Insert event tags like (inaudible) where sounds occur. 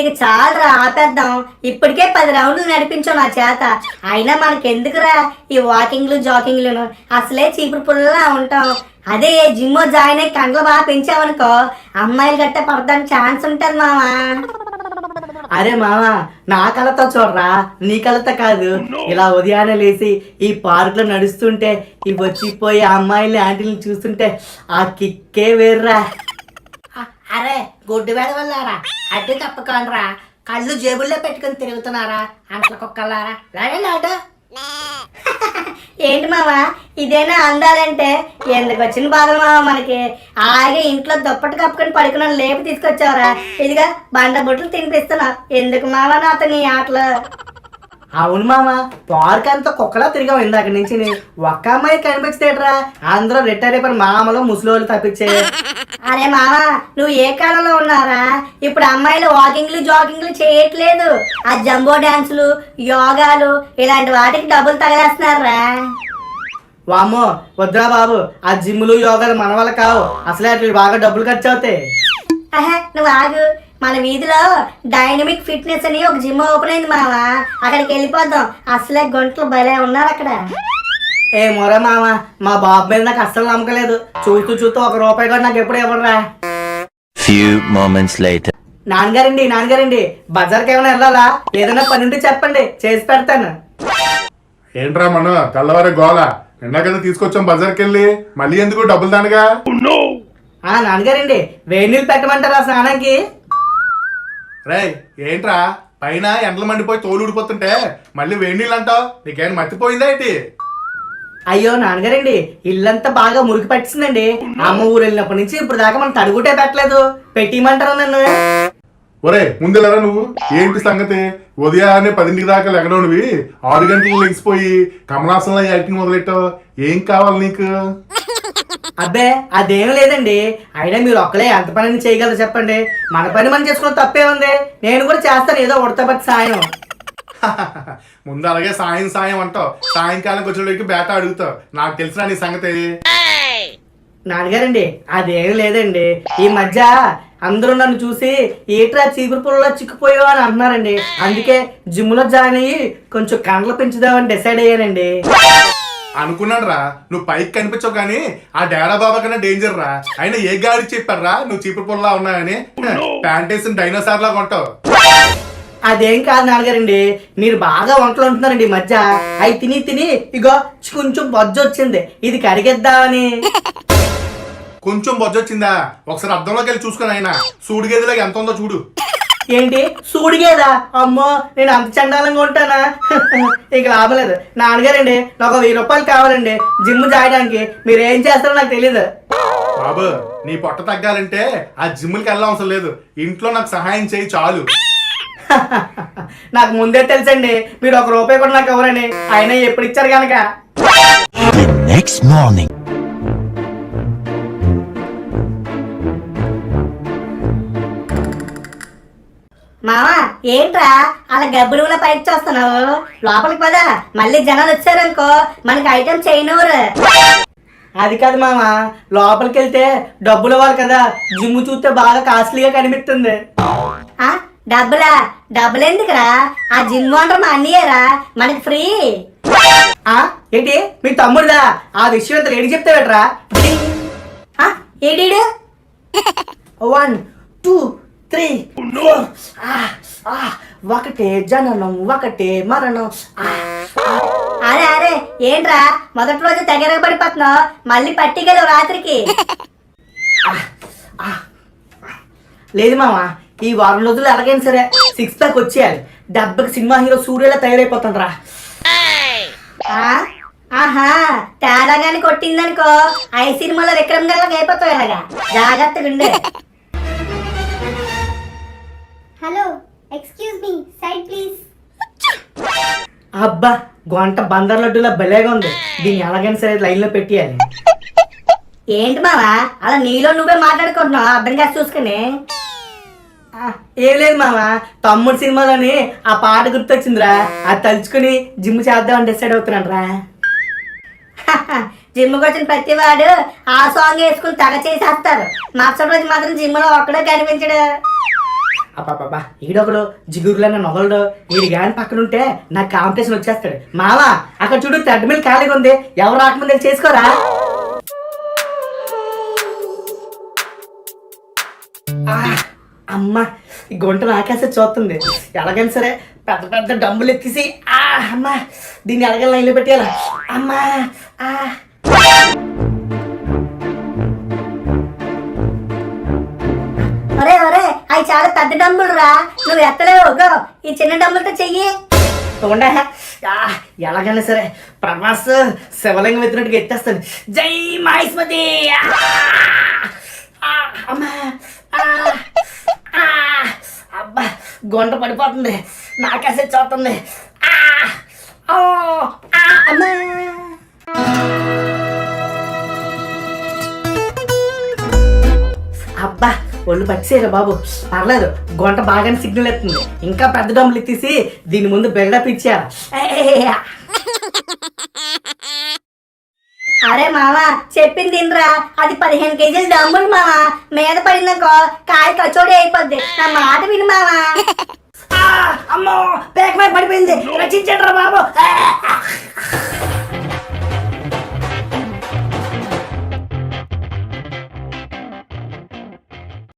మామ ఇక చాలరా ఆపేద్దాం. ఇప్పటికే పది రౌండ్లు నడిపించాం నా చేత. అయినా మనకెందుకురా ఈ వాకింగ్లు జాకింగ్లు అసలే చీపురు పుల్లలా ఉంటాం. అదే జిమ్ జాయిన్ అయ్యి కండ్లు బాగా పెంచామనుకో అమ్మాయిలు గట్ట పడడానికి ఛాన్స్ ఉంటుంది మామా అరే మామ నా కళతో చూడరా? నీ కళతో కాదు. ఇలా ఉదయాన్నే లేచి ఈ పార్క్లో నడుస్తుంటే ఈ వచ్చిపోయి అమ్మాయిలు ఆంటీలను చూస్తుంటే ఆ కిక్కే వేర్రా. అరే గుడ్డు వెళ్ళారా అడ్డు తప్పకోనరా కళ్ళు జేబుల్లో పెట్టుకుని తిరుగుతున్నారా? అంట్ల కుక్కలారా లేదండి ఆటో (laughs) ఏంటి మావా ఇదేనా అందాలంటే? ఎందుకు వచ్చిన బాధలు మావా మనకి? అలాగే ఇంట్లో దుప్పటి కప్పుకొని పడుకున్న లేపు తీసుకొచ్చావరా. ఇదిగా బండ బుట్టలు తినిపిస్తున్నా. ఎందుకు మావా నా అతని ఆటలు? అవును మామ పార్క్ అంతా కుక్కలా తిరిగాం ఇందాక నుంచి. ఒక్క అమ్మాయి కనిపించదేట్రా? అందరూ రిటైర్ అయిపోయిన మామలు ముసలోళ్ళు తప్పించే. అరే మామ నువ్వు ఏ కాలంలో ఉన్నారా ఇప్పుడు అమ్మాయిలు వాకింగ్లు జాగింగ్లు చేయట్లేదు. ఆ జంబో డాన్సులు యోగాలు ఇలాంటి వాటికి డబ్బులు తగలేస్తున్నారా? వామ్మో వద్దురా బాబు ఆ జిమ్లు యోగాలు మన వల్ల కావు. అసలే అట్లా బాగా డబ్బులు ఖర్చు అవుతాయి నువ్వు ఆగు. మన వీధిలో డైనమిక్ ఫిట్నెస్ అని ఒక జిమ్ ఓపెన్ అయింది మామ అక్కడికి వెళ్ళిపోదాం. అసలే గుంటలు భలే ఉన్నారు అక్కడ. ఏ మొర మామ మా బాబు మీద నాకు అస్సలు నమ్మకలేదు చూస్తూ చూస్తూ ఒక రూపాయి కూడా నాకు ఎప్పుడు ఇవ్వడరా moments later. నాన్నగారండి నాన్నగారండి బజార్కి ఏమైనా వెళ్ళాలా? ఏదైనా పని ఉంటే చెప్పండి చేసి పెడతాను. ఏంట్రా మనం తెల్లవారే గోల. నిన్న కదా తీసుకొచ్చాం బజార్కి వెళ్ళి మళ్ళీ ఎందుకు డబ్బులు దానిగా? ఆ నాన్నగారండి వేడి నీళ్ళు పెట్టమంటారా స్నానానికి? రేయ్ ఏంట్రా? పైన ఎండలు మండిపోయి తోలు ఊడిపోతుంటే మళ్ళీ వేడి నీళ్ళు అంటావు? నీకేం మర్చిపోయిందా ఏంటి? అయ్యో నాన్నగారండి ఇల్లంతా బాగా మురికి పట్టిందండి అమ్మ ఊరు వెళ్ళినప్పటి నుంచి ఇప్పుడు దాకా మనం తడుగుటే పెట్టలేదు. పెట్టిమంటారు నన్ను? ఒరే ముందులరా నువ్వు? ఏంటి సంగతి? ఉదయాన్నే పదింటికి దాకా లెగడోనివి ఆరు గంటలకు లెగిసిపోయి కమలాసంలో యాక్టింగ్ మొదలెట్టావు? ఏం కావాలి నీకు? అబ్బే అదేం లేదండి. అయినా మీరు ఒక్కలే ఎంత పని చేయగలరు చెప్పండి. మన పని మనం చేసుకున్న తప్పే ఉంది. నేను కూడా చేస్తాను ఏదో ఉడతపట్టి సాయం. (laughs) ముందు అలాగే సాయం సాయం అంటావు. సాయంకాలం వచ్చేటికి బేట అడుగుతావు. నాకు తెలిసిన నీ సంగతి. నాన్నగారండి అదేం లేదండి. ఈ మధ్య అందరూ నన్ను చూసి ఏట్రా చీపురు పుల్లలో చిక్కుపోయావు అని అంటున్నారండి. అందుకే జిమ్లో జాయిన్ అయ్యి కొంచెం కండ్లు పెంచుదామని డిసైడ్ అయ్యానండి. అనుకున్నాను రా నువ్వు పైకి కనిపించవు కానీ ఆ డేరా బాబా కన్నా డేంజర్ రా. అయినా ఏ గాడి చెప్పారా? నువ్వు చీపురు పొల్లా ఉన్నాయని ప్యాంట్ వేసిన డైనోసార్ లాగా ఉంటావు అదేం కాదు నాన్నగారండి. మీరు బాగా వంటలు ఉంటున్నారండి ఈ మధ్య. అవి తిని తిని ఇగో కొంచెం బొజ్జ వచ్చింది ఇది కరిగిద్దామని. కొంచెం బొజ్జొచ్చిందా? ఒకసారి అద్దంలోకి వెళ్ళి చూసుకుని ఆయన సూడి గదిలాగా ఎంత ఉందో చూడు. ఏంటి? సూడిగేదా? అమ్మో నేను అంత చండాలంగా ఉంటానా? ఇక లాభం లేదు. నాన్నగారండి నాకు వెయ్యి రూపాయలు కావాలండి. జిమ్ చేయడానికి మీరు ఏం చేస్తారో నాకు తెలియదు బాబు నీ పొట్ట తగ్గాలంటే ఆ జిమ్కి అవసరం లేదు. ఇంట్లో నాకు సహాయం చేయి చాలు. (laughs) నాకు ముందే తెలుసండి మీరు ఒక రూపాయి కూడా నాకు ఎవరని అయినా ఎప్పుడు ఇచ్చారు కనుక. The next మామా ఏంట్రా? అలా గబ్బులుగుల పైకి చూస్తున్నావు? లోపలికి పదా మళ్ళీ జనాలు వచ్చారనుకో మనకి ఐటమ్ చేయనూరు. అది కాదు మామ లోపలికి వెళ్తే డబ్బులు ఇవ్వాలి కదా జిమ్ చూస్తే బాగా కాస్ట్లీగా కనిపిస్తుంది. ఆ డబ్బులా? డబ్బులు ఎందుకురా? ఆ జిమ్ ఓనర్ మా అన్నయ్యరా? మనకి ఫ్రీ. ఆ ఏంటి? మీ తమ్ముడుదా? ఆ విషయం అంతా రెడీ చెప్తే ఆ, ఏడీడు? One two three four. ఒకటే జననం ఒకటే మరణం. అరే అరే ఏంట్రా? మొదటి రోజు తెగర మళ్ళీ పట్టిగలవు రాత్రికి. లేదు మామ ఈ వారం రోజులు ఎలాగైనా సరే సిక్స్ ప్యాక్ వచ్చేయాలి. డబ్బకి సినిమా హీరో సూర్యలా తయారైపోతాడు రా ఆ? ఆహా తేడాగాని కొట్టిందనుకో ఐ సినిమాలో విక్రమ్ గారు అయిపోతావు ఇలాగా. జాగ్రత్తగా ఉండే hello excuse me side please అబ్బా గొంట బందర్ లడ్డులా భలేగా ఉంది. దీన్ని ఎలాగైనా సరే లైన్లో పెట్టేయాలి. ఏంటి మావా అలా నీలో నువ్వే మాట్లాడుకుంటున్నావు? అర్థం కాదు చూసుకుని. ఏం లేదు మామ తమ్ముడు సినిమాలోని ఆ పాట గుర్తొచ్చిందిరా. అది తలుచుకుని జిమ్ చేద్దామని డిసైడ్ అవుతున్నాను రా జిమ్కి వచ్చిన ప్రతి వాడు ఆ సాంగ్ వేసుకుని తెగ చేసేస్తారు. మరుసటి రోజు మాత్రం జిమ్లో ఒక్కడే కనిపించడు. అబ్బాబ్బా ఈడొకడు జిగురులన్న నొగలడు వీడి గాని పక్కన ఉంటే నాకు కాంపిటీషన్ వచ్చేస్తాడు. మావా అక్కడ చూడు థర్డ్ ఖాళీగా ఉంది. ఎవరు రాకముందు చేసుకోరా? అమ్మా ఈ గుంట నాకేసే చూస్తుంది. ఎలాగైనా సరే పెద్ద పెద్ద డబ్బులు ఎక్కిసి అమ్మా దీన్ని ఎలాగైనా లైన్లో పెట్టేయాల? అమ్మా ఆ. పెద్ద డమ్ములు రా నువ్వు ఎత్తలేవు గో ఈ చిన్న డమ్ములతో చెయ్యి. ఉండే ఆ, ఎలాగైనా సరే ప్రభాస్ శివలింగం ఎత్తినట్టుగా ఎత్తేస్తాను. జై మహేశ్వతి! అమ్మా! అబ్బా గుంట పడిపోతుంది. నాకేసే చూస్తుంది. ఆ! ఒళ్ళు పట్టిసేరా బాబు. పర్లేదు గొంట బాగానే సిగ్నల్ ఎత్తుంది. ఇంకా పెద్ద డబ్బులు ఎత్తేసి దీని ముందు బిల్డప్ ఇచ్చారు. అరే మావా చెప్పింది తినరా అది పదిహేను కేజీలు డమ్ములు మావా మీద పడిందనుకో కాయ కచోడి అయిపోద్ది. నా మాట విను మావా అమ్మో పేక మీద పడిపోయింది. రచించండి బాబు!